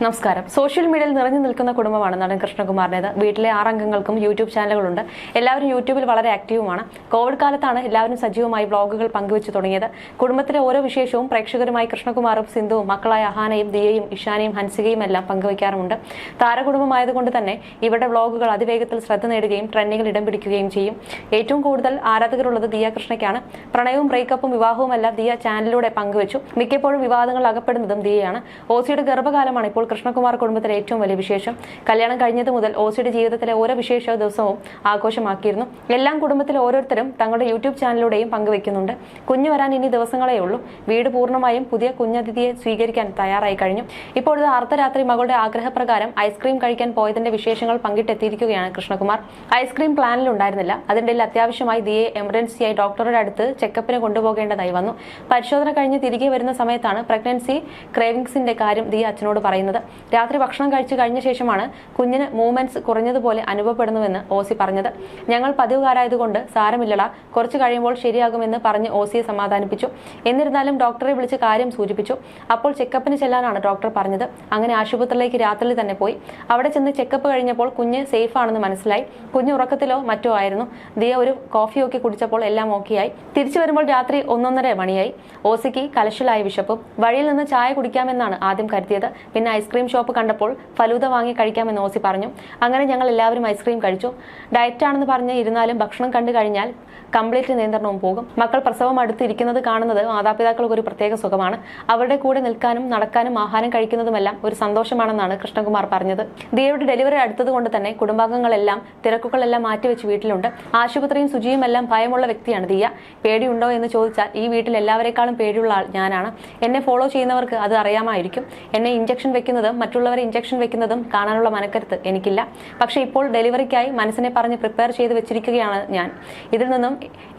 നമസ്കാരം. സോഷ്യൽ മീഡിയയിൽ നിറഞ്ഞു നിൽക്കുന്ന കുടുംബമാണ് നടൻ കൃഷ്ണകുമാറിന്റെത്. വീട്ടിലെ ആറംഗങ്ങൾക്കും യൂട്യൂബ് ചാനലുകളുണ്ട്. എല്ലാവരും യൂട്യൂബിൽ വളരെ ആക്റ്റീവുമാണ്. കോവിഡ് കാലത്താണ് എല്ലാവരും സജീവമായി വ്ളോഗുകൾ പങ്കുവച്ചു തുടങ്ങിയത്. കുടുംബത്തിലെ ഓരോ വിശേഷവും പ്രേക്ഷകരുമായി കൃഷ്ണകുമാറും സിന്ധുവും മക്കളായ അഹാനയും ദിയയും ഇഷാനയും ഹൻസികയും എല്ലാം പങ്കുവയ്ക്കാറുമുണ്ട് താരകുടുംബമായതുകൊണ്ട് തന്നെ ഇവരുടെ വ്ളോഗുകൾ അതിവേഗത്തിൽ ശ്രദ്ധ നേടുകയും ട്രെൻഡിങ്ങിൽ ഇടം പിടിക്കുകയും ചെയ്യും. ഏറ്റവും കൂടുതൽ ആരാധകരുള്ളത് ദിയ കൃഷ്ണയ്ക്കാണ്. പ്രണയവും ബ്രേക്കപ്പും വിവാഹവുമെല്ലാം ദിയ ചാനലിലൂടെ പങ്കുവച്ചു. മിക്കപ്പോഴും വിവാദങ്ങൾ അകപ്പെടുന്നതും ദിയയാണ്. ഓസിയുടെ ഗർഭകാലമാണ് ഇപ്പോൾ കൃഷ്ണകുമാർ കുടുംബത്തിലെ ഏറ്റവും വലിയ വിശേഷം. കല്യാണം കഴിഞ്ഞത് മുതൽ ഓസിയുടെ ജീവിതത്തിലെ ഓരോ വിശേഷ ദിവസവും ആഘോഷമാക്കിയിരുന്നു. എല്ലാം കുടുംബത്തിലെ ഓരോരുത്തരും തങ്ങളുടെ യൂട്യൂബ് ചാനലിലൂടെയും പങ്കുവെക്കുന്നുണ്ട് കുഞ്ഞു വരാൻ ഇനി ദിവസങ്ങളേ ഉള്ളൂ. വീട് പൂർണമായും പുതിയ കുഞ്ഞതിഥിയെ സ്വീകരിക്കാൻ തയ്യാറായി കഴിഞ്ഞു. ഇപ്പോഴത്തെ അർദ്ധരാത്രി മകളുടെ ആഗ്രഹപ്രകാരം ഐസ്ക്രീം കഴിക്കാൻ പോയതിന്റെ വിശേഷങ്ങൾ പങ്കിട്ടെത്തിയിരിക്കുകയാണ് കൃഷ്ണകുമാർ. ഐസ്ക്രീം പ്ലാനിൽ ഉണ്ടായിരുന്നില്ല. അതിനിടയിൽ അത്യാവശ്യമായി ദിയെ എമർജൻസിയായി ഡോക്ടറുടെ അടുത്ത് ചെക്കപ്പിന് കൊണ്ടുപോകേണ്ടതായി വന്നു. പരിശോധന കഴിഞ്ഞ് തിരികെ വരുന്ന സമയത്താണ് പ്രഗ്നൻസി ക്രേവിങ്സിന്റെ കാര്യം ദിയ അച്ഛനോട് പറയുന്നത്. രാത്രി ഭക്ഷണം കഴിച്ചു കഴിഞ്ഞ ശേഷമാണ് കുഞ്ഞിന് മൂവ്മെന്റ്സ് കുറഞ്ഞതുപോലെ അനുഭവപ്പെടുന്നുവെന്ന് ഓസി പറഞ്ഞത്. ഞങ്ങൾ പതിവുകാരായതുകൊണ്ട് സാരമില്ലടാ കുറച്ചു കഴിയുമ്പോൾ ശരിയാകുമെന്ന് പറഞ്ഞ് ഓസിയെ സമാധാനിപ്പിച്ചു. എന്നിരുന്നാലും ഡോക്ടറെ വിളിച്ച് കാര്യം സൂചിപ്പിച്ചു. അപ്പോൾ ചെക്കപ്പിന് ചെല്ലാനാണ് ഡോക്ടർ പറഞ്ഞത്. അങ്ങനെ ആശുപത്രിയിലേക്ക് രാത്രി തന്നെ പോയി. അവിടെ ചെന്ന് ചെക്കപ്പ് കഴിഞ്ഞപ്പോൾ കുഞ്ഞ് സേഫ് ആണെന്ന് മനസ്സിലായി. കുഞ്ഞ് ഉറക്കത്തിലോ മറ്റോ ആയിരുന്നു. ദിയ ഒരു കോഫിയൊക്കെ കുടിച്ചപ്പോൾ എല്ലാം ഓക്കെയായി. തിരിച്ചു വരുമ്പോൾ രാത്രി ഒന്നൊന്നര മണിയായി. ഓസിക്ക് കലശലായ വിശപ്പും വഴിയിൽ നിന്ന് ചായ കുടിക്കാമെന്നാണ് ആദ്യം കരുതിയത്. പിന്നെ ഐസ്ക്രീം ഷോപ്പ് കണ്ടപ്പോൾ ഫലൂത വാങ്ങി കഴിക്കാമെന്ന് ഓസി പറഞ്ഞു. അങ്ങനെ ഞങ്ങൾ എല്ലാവരും ഐസ്ക്രീം കഴിച്ചു. ഡയറ്റാണെന്ന് പറഞ്ഞ് ഇരുന്നാലും ഭക്ഷണം കണ്ടു കഴിഞ്ഞാൽ കംപ്ലീറ്റ് നിയന്ത്രണവും പോകും. മക്കൾ പ്രസവം അടുത്തിരിക്കുന്നത് കാണുന്നത് മാതാപിതാക്കൾക്ക് ഒരു പ്രത്യേക സുഖമാണ്. അവരുടെ കൂടെ നിൽക്കാനും നടക്കാനും ആഹാരം കഴിക്കുന്നതുമെല്ലാം ഒരു സന്തോഷമാണെന്നാണ് കൃഷ്ണകുമാർ പറഞ്ഞത്. ദിയയുടെ ഡെലിവറി അടുത്തതുകൊണ്ട് തന്നെ കുടുംബാംഗങ്ങളെല്ലാം തിരക്കുകളെല്ലാം മാറ്റിവെച്ച് വീട്ടിലുണ്ട്. ആശുപത്രിയും ശുചിയും എല്ലാം ഭയമുള്ള വ്യക്തിയാണ് ദിയ. പേടിയുണ്ടോ എന്ന് ചോദിച്ചാൽ ഈ വീട്ടിൽ എല്ലാവരെക്കാളും പേടിയുള്ള ആൾ ഞാനാണ്. എന്നെ ഫോളോ ചെയ്യുന്നവർക്ക് അത് അറിയാമായിരിക്കും. എന്നെ ഇഞ്ചക്ഷൻ വെക്കുന്നതും മറ്റുള്ളവരെ ഇഞ്ചക്ഷൻ വെക്കുന്നതും കാണാനുള്ള മനക്കരുത്ത് എനിക്കില്ല. പക്ഷേ ഇപ്പോൾ ഡെലിവറിക്കായി മനസ്സിനെ പറഞ്ഞ് പ്രിപ്പയർ ചെയ്ത് വെച്ചിരിക്കുകയാണ് ഞാൻ. ഇതിൽ നിന്നും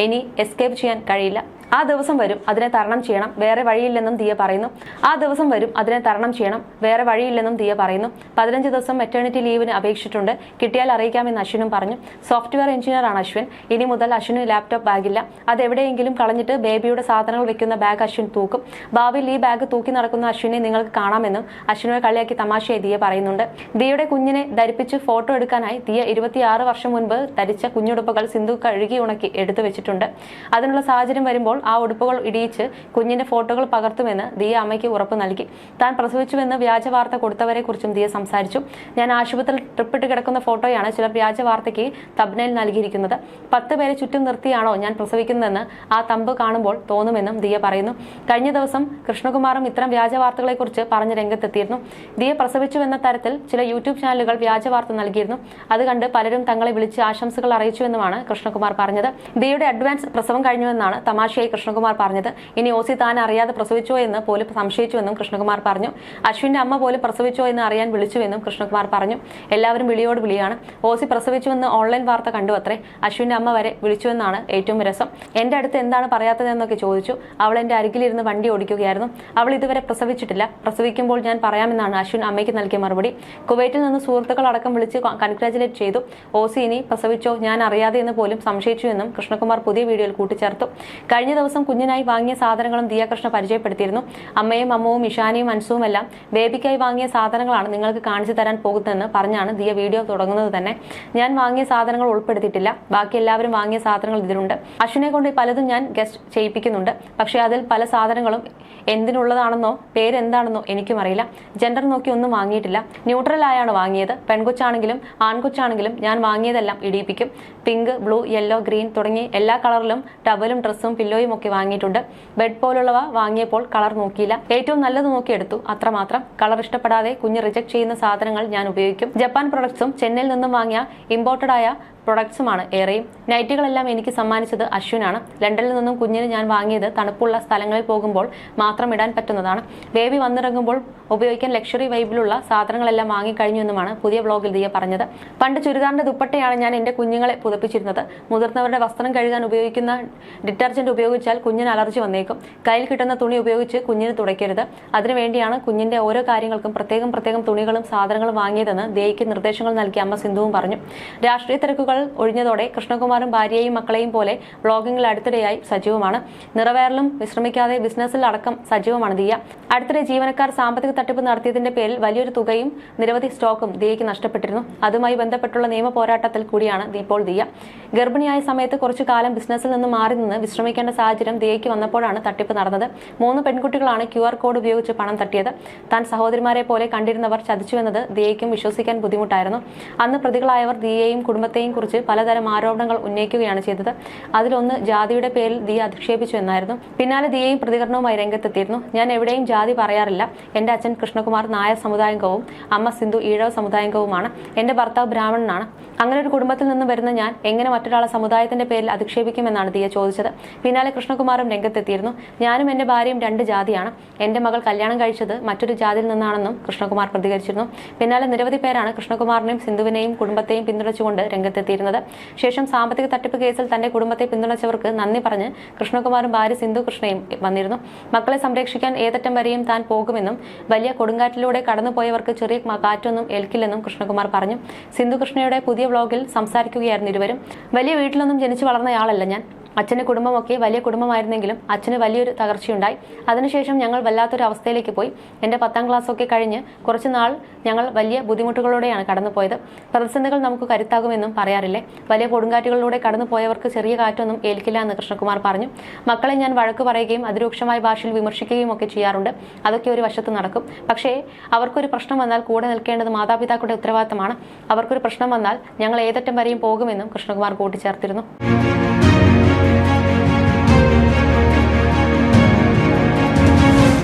ഇനി എസ്കേപ്പ് ചെയ്യാൻ കഴിയില്ല. ആ ദിവസം വരും അതിനെ തരണം ചെയ്യണം. വേറെ വഴിയില്ലെന്നും ദിയ പറയുന്നു. ആ ദിവസം വരും അതിനെ തരണം ചെയ്യണം. വേറെ വഴിയില്ലെന്നും ദിയ പറയുന്നു. പതിനഞ്ച് ദിവസം മെറ്റേണിറ്റി ലീവിന് അപേക്ഷിച്ചിട്ടുണ്ട്. കിട്ടിയാൽ അറിയിക്കാമെന്ന് അശ്വിനും പറഞ്ഞു. സോഫ്റ്റ്വെയർ എഞ്ചിനീയർ ആണ് അശ്വിൻ. ഇനി മുതൽ അശ്വിന് ലാപ്ടോപ്പ് ബാഗില്ല അത് എവിടെയെങ്കിലും കളഞ്ഞിട്ട് ബേബിയുടെ സാധനങ്ങൾ വെക്കുന്ന ബാഗ് അശ്വിൻ തൂക്കും. ഭാവിയിൽ ഈ ബാഗ് തൂക്കി നടക്കുന്ന അശ്വിനെ നിങ്ങൾക്ക് കാണാമെന്നും അശ്വിനെ കളിയാക്കി തമാശയായി ദിയ പറയുന്നുണ്ട്. ദിയയുടെ കുഞ്ഞിനെ ധരിപ്പിച്ച് ഫോട്ടോ എടുക്കാനായി ദിയ ഇരുപത്തിയാറ് വർഷം മുൻപ് ധരിച്ച കുഞ്ഞുടുപ്പുകൾ സിന്ധു കഴുകി ഉണക്കി എടുത്തു വെച്ചിട്ടുണ്ട്. അതിനുള്ള സാഹചര്യം വരുമ്പോൾ ആ ഉടുപ്പുകൾ ഇടിയിച്ച് കുഞ്ഞിന്റെ ഫോട്ടോകൾ പകർത്തുമെന്ന് ദിയ അമ്മയ്ക്ക് ഉറപ്പ് നൽകി. താൻ പ്രസവിച്ചുവെന്ന് വ്യാജ വാർത്ത കൊടുത്തവരെ കുറിച്ചും ദിയ സംസാരിച്ചു. ഞാൻ ആശുപത്രിയിൽ ട്രിപ്പിട്ട് കിടക്കുന്ന ഫോട്ടോയാണ് ചിലർ വ്യാജ വാർത്തയ്ക്ക് തബ്നയിൽ നൽകിയിരിക്കുന്നത്. പത്ത് പേരെ ചുറ്റും നിർത്തിയാണോ ഞാൻ പ്രസവിക്കുന്നതെന്ന് ആ തമ്പ് കാണുമ്പോൾ തോന്നുമെന്നും ദിയ പറയുന്നു. കഴിഞ്ഞ ദിവസം കൃഷ്ണകുമാറും ഇത്തരം വ്യാജ വാർത്തകളെക്കുറിച്ച് പറഞ്ഞ് രംഗത്തെത്തിയിരുന്നു. ദിയ പ്രസവിച്ചുവെന്ന തരത്തിൽ ചില യൂട്യൂബ് ചാനലുകൾ വ്യാജ വാർത്ത നൽകിയിരുന്നു. അത് കണ്ട് പലരും തങ്ങളെ വിളിച്ച് ആശംസകൾ അറിയിച്ചുവെന്നുമാണ് കൃഷ്ണകുമാർ പറഞ്ഞത്. ദിയയുടെ അഡ്വാൻസ് പ്രസവം കഴിഞ്ഞുവെന്നാണ് തമാശയായി കൃഷ്ണകുമാർ പറഞ്ഞത്. ഇനി ഓസി താൻ അറിയാതെ പ്രസവിച്ചോ എന്ന് പോലും സംശയിച്ചുവെന്നും കൃഷ്ണകുമാർ പറഞ്ഞു. അശ്വിന്റെ അമ്മ പോലും പ്രസവിച്ചോ എന്ന് അറിയാൻ വിളിച്ചുവെന്നും കൃഷ്ണകുമാർ പറഞ്ഞു. എല്ലാവരും വിളിയോട് വിളിയാണ്. ഓസി പ്രസവിച്ചുവെന്ന് ഓൺലൈൻ വാർത്ത കണ്ടു അത്രേ അശ്വിന്റെ അമ്മ വരെ വിളിച്ചുവെന്നാണ് ഏറ്റവും രസം. എന്റെ അടുത്ത് എന്താണ് പറയാത്തതെന്നൊക്കെ ചോദിച്ചു. അവൾ എന്റെ അരികിലിരുന്ന് വണ്ടി ഓടിക്കുകയായിരുന്നു. അവൾ ഇതുവരെ പ്രസവിച്ചിട്ടില്ല. പ്രസവിക്കുമ്പോൾ ഞാൻ പറയാമെന്നാണ് അശ്വിൻ അമ്മയ്ക്ക് നൽകിയ മറുപടി. കുവൈറ്റിൽ നിന്ന് സുഹൃത്തുക്കൾ അടക്കം വിളിച്ച് കൺഗ്രാചുലേറ്റ് ചെയ്തു. ഓസി ഇനി പ്രസവിച്ചോ ഞാൻ അറിയാതെ എന്ന് പോലും സംശയിച്ചു എന്നും കൃഷ്ണകുമാർ പുതിയ വീഡിയോയിൽ കൂട്ടിച്ചേർത്തു. കഴിഞ്ഞ ദിവസം കുഞ്ഞിനായി വാങ്ങിയ സാധനങ്ങളും ദിയാകൃഷ്ണ പരിചയപ്പെടുത്തിയിരുന്നു. അമ്മയും അമ്മവും ഇഷാനിയും അൻസുവും എല്ലാം ബേബിക്കായി വാങ്ങിയ സാധനങ്ങളാണ് നിങ്ങൾക്ക് കാണിച്ചു തരാൻ പോകുന്നതെന്ന് പറഞ്ഞാണ് ദിയ വീഡിയോ തുടങ്ങുന്നത് തന്നെ. ഞാൻ വാങ്ങിയ സാധനങ്ങൾ ഉൾപ്പെടുത്തിയിട്ടില്ല. ബാക്കി എല്ലാവരും വാങ്ങിയ സാധനങ്ങൾ ഇതിലുണ്ട്. അശ്വിനെ കൊണ്ട് പലതും ഞാൻ ഗസ്റ്റ് ചെയ്യിപ്പിക്കുന്നുണ്ട്. പക്ഷേ അതിൽ പല സാധനങ്ങളും എന്തിനുള്ളതാണെന്നോ പേരെന്താണെന്നോ എനിക്കും അറിയില്ല. ജെൻഡർ നോക്കി ഒന്നും വാങ്ങിയിട്ടില്ല. ന്യൂട്രൽ ആയാണ് വാങ്ങിയത്. പെൺകൊച്ചാണെങ്കിലും ആൺകൊച്ചാണെങ്കിലും ഞാൻ വാങ്ങിയതെല്ലാം ഇടിയിപ്പിക്കും. പിങ്ക് ബ്ലൂ യെല്ലോ ഗ്രീൻ തുടങ്ങി എല്ലാ കളറിലും ടവലും ഡ്രസ്സും പില്ലോയും ഒക്കെ വാങ്ങിയിട്ടുണ്ട്. ബെഡ് പോലുള്ളവ വാങ്ങിയപ്പോൾ കളർ നോക്കിയില്ല. ഏറ്റവും നല്ലത് നോക്കിയെടുത്തു. അത്രമാത്രം കളർ ഇഷ്ടപ്പെടാതെ കുഞ്ഞ് റിജക്ട് ചെയ്യുന്ന സാധനങ്ങൾ ഞാൻ ഉപയോഗിക്കും. ജപ്പാൻ പ്രൊഡക്ട്സും ചെന്നൈയിൽ നിന്നും വാങ്ങിയ ഇമ്പോർട്ടഡ് ആയ പ്രൊഡക്ട്സുമാണ് ഏറെയും. നൈറ്റുകളെല്ലാം എനിക്ക് സമ്മാനിച്ചത് അശ്വിനാണ് ലണ്ടനിൽ നിന്നും കുഞ്ഞിന് ഞാൻ വാങ്ങിയത് തണുപ്പുള്ള സ്ഥലങ്ങളിൽ പോകുമ്പോൾ മാത്രം ഇടാൻ പറ്റുന്നതാണ്. ബേബി വന്നിറങ്ങുമ്പോൾ ഉപയോഗിക്കാൻ ലക്ഷറി വൈബിലുള്ള സാധനങ്ങളെല്ലാം വാങ്ങിക്കഴിഞ്ഞു എന്നുമാണ് പുതിയ വ്ളോഗിൽ ദിയ പറഞ്ഞത്. പണ്ട് ചുരിദാറിന്റെ ദുപ്പട്ടയാണ് ഞാൻ എന്റെ കുഞ്ഞുങ്ങളെ പുതപ്പിച്ചിരുന്നത്. മുതിർന്നവരുടെ വസ്ത്രം കഴുകാൻ ഉപയോഗിക്കുന്ന ഡിറ്റർജന്റ് ഉപയോഗിച്ച് ഉപയോഗിച്ചാൽ കുഞ്ഞിന് അലർജി വന്നേക്കും. കയ്യിൽ കിട്ടുന്ന തുണി ഉപയോഗിച്ച് കുഞ്ഞിന് തുടയ്ക്കരുത്. അതിനുവേണ്ടിയാണ് കുഞ്ഞിന്റെ ഓരോ കാര്യങ്ങൾക്കും പ്രത്യേകം പ്രത്യേകം തുണികളും സാധനങ്ങളും വാങ്ങിയതെന്ന് ദേയ്ക്ക് നിർദ്ദേശങ്ങൾ നൽകിയ അമ്മ സിന്ധുവും പറഞ്ഞു. രാഷ്ട്രീയ തിരക്കുകൾ ഒഴിഞ്ഞതോടെ കൃഷ്ണകുമാറും ഭാര്യയെയും മക്കളെയും പോലെ വ്ളോഗിംഗിൽ അടുത്തിടെയായി സജീവമാണ്. നിറവേറലും വിശ്രമിക്കാതെ ബിസിനസ്സിൽ അടക്കം സജീവമാണ് ദിയ. അടുത്തിടെ ജീവനക്കാർ സാമ്പത്തിക തട്ടിപ്പ് നടത്തിയതിന്റെ പേരിൽ വലിയൊരു തുകയും നിരവധി സ്റ്റോക്കും ദിയയ്ക്ക് നഷ്ടപ്പെട്ടിരുന്നു. അതുമായി ബന്ധപ്പെട്ടുള്ള നിയമ പോരാട്ടത്തിൽ കൂടിയാണ് ഇപ്പോൾ ദിയ. ഗർഭിണിയായ സമയത്ത് കുറച്ചു കാലം ബിസിനസ്സിൽ നിന്ന് മാറി നിന്ന് വിശ്രമിക്കേണ്ട സാഹചര്യം ദിയയ്ക്ക് വന്നപ്പോഴാണ് തട്ടിപ്പ് നടന്നത്. മൂന്ന് പെൺകുട്ടികളാണ് ക്യു ആർ കോഡ് ഉപയോഗിച്ച് പണം തട്ടിയത്. താൻ സഹോദരിമാരെ പോലെ കണ്ടിരുന്നവർ ചതിച്ചുവെന്നത് ദിയയ്ക്കും വിശ്വസിക്കാൻ ബുദ്ധിമുട്ടായിരുന്നു. അന്ന് പ്രതികളായവർ ദിയയെയും കുടുംബത്തെയും കുറിച്ച് പലതരം ആരോപണങ്ങൾ ഉന്നയിക്കുകയാണ് ചെയ്തത്. അതിലൊന്ന് ജാതിയുടെ പേരിൽ ദിയ അധിക്ഷേപിച്ചു എന്നായിരുന്നു. പിന്നാലെ ദിയയും പ്രതികരണവുമായി രംഗത്തെത്തിയിരുന്നു. ഞാൻ എവിടെയും ജാതി പറയാറില്ല. എന്റെ അച്ഛൻ കൃഷ്ണകുമാർ നായർ സമുദായംഗവും അമ്മ സിന്ധു ഈഴവ സമുദായംഗവുമാണ്. എന്റെ ഭർത്താവ് ബ്രാഹ്മണനാണ്. അങ്ങനെ ഒരു കുടുംബത്തിൽ നിന്ന് വരുന്ന ഞാൻ എങ്ങനെ മറ്റൊരാളെ സമുദായത്തിന്റെ പേരിൽ അധിക്ഷേപിക്കുമെന്നാണ് ദിയ ചോദിച്ചത്. പിന്നാലെ കൃഷ്ണകുമാറും രംഗത്തെത്തിയിരുന്നു. ഞാനും എന്റെ ഭാര്യയും രണ്ട് ജാതിയാണ്. എന്റെ മകൾ കല്യാണം കഴിച്ചത് മറ്റൊരു ജാതിയിൽ നിന്നാണെന്നും കൃഷ്ണകുമാർ പ്രതികരിച്ചിരുന്നു. പിന്നാലെ നിരവധി പേരാണ് കൃഷ്ണകുമാറിനെയും സിന്ധുവിനെയും കുടുംബത്തെയും പിന്തുണച്ചുകൊണ്ട് രംഗത്തെത്തിയിരുന്നത്. ശേഷം സാമ്പത്തിക തട്ടിപ്പ് കേസിൽ തന്റെ കുടുംബത്തെ പിന്തുണച്ചവർക്ക് നന്ദി പറഞ്ഞ് കൃഷ്ണകുമാറും ഭാര്യ സിന്ധു കൃഷ്ണയും വന്നിരുന്നു. മക്കളെ സംരക്ഷിക്കാൻ ഏതറ്റം വരെയും താൻ പോകുമെന്നും വലിയ കൊടുങ്കാറ്റിലൂടെ കടന്നുപോയവർക്ക് ചെറിയ കാറ്റൊന്നും ഏൽക്കില്ലെന്നും കൃഷ്ണകുമാർ പറഞ്ഞു. സിന്ധു കൃഷ്ണയുടെ പുതിയ വ്ലോഗിൽ സംസാരിക്കുകയായിരുന്നു ഇരുവരും. വലിയ വീട്ടിലൊന്നും ജനിച്ചു വളർന്നയാളല്ല ഞാൻ. അച്ഛന്റെ കുടുംബമൊക്കെ വലിയ കുടുംബമായിരുന്നെങ്കിലും അച്ഛന് വലിയൊരു തകർച്ചയുണ്ടായി. അതിനുശേഷം ഞങ്ങൾ വല്ലാത്തൊരു അവസ്ഥയിലേക്ക് പോയി. എന്റെ പത്താം ക്ലാസ്സൊക്കെ കഴിഞ്ഞ് കുറച്ച് നാൾ ഞങ്ങൾ വലിയ ബുദ്ധിമുട്ടുകളോടെയാണ് കടന്നുപോയത്. പ്രതിസന്ധികൾ നമുക്ക് കരുത്താകുമെന്നും പറയാറില്ലേ? വലിയ കൊടുങ്കാറ്റുകളിലൂടെ കടന്നുപോയവർക്ക് ചെറിയ കാറ്റൊന്നും ഏൽക്കില്ല എന്ന് കൃഷ്ണകുമാർ പറഞ്ഞു. മക്കളെ ഞാൻ വഴക്ക് പറയുകയും അതിരൂക്ഷമായ ഭാഷയിൽ വിമർശിക്കുകയും ഒക്കെ ചെയ്യാറുണ്ട്. അതൊക്കെ ഒരു വശത്ത് നടക്കും. പക്ഷേ അവർക്കൊരു പ്രശ്നം വന്നാൽ കൂടെ നിൽക്കേണ്ടത് മാതാപിതാക്കളുടെ ഉത്തരവാദിത്തമാണ്. അവർക്കൊരു പ്രശ്നം വന്നാൽ ഞങ്ങൾ ഏതറ്റം വരെയും പോകുമെന്നും കൃഷ്ണകുമാർ കൂട്ടിച്ചേർത്തിരുന്നു.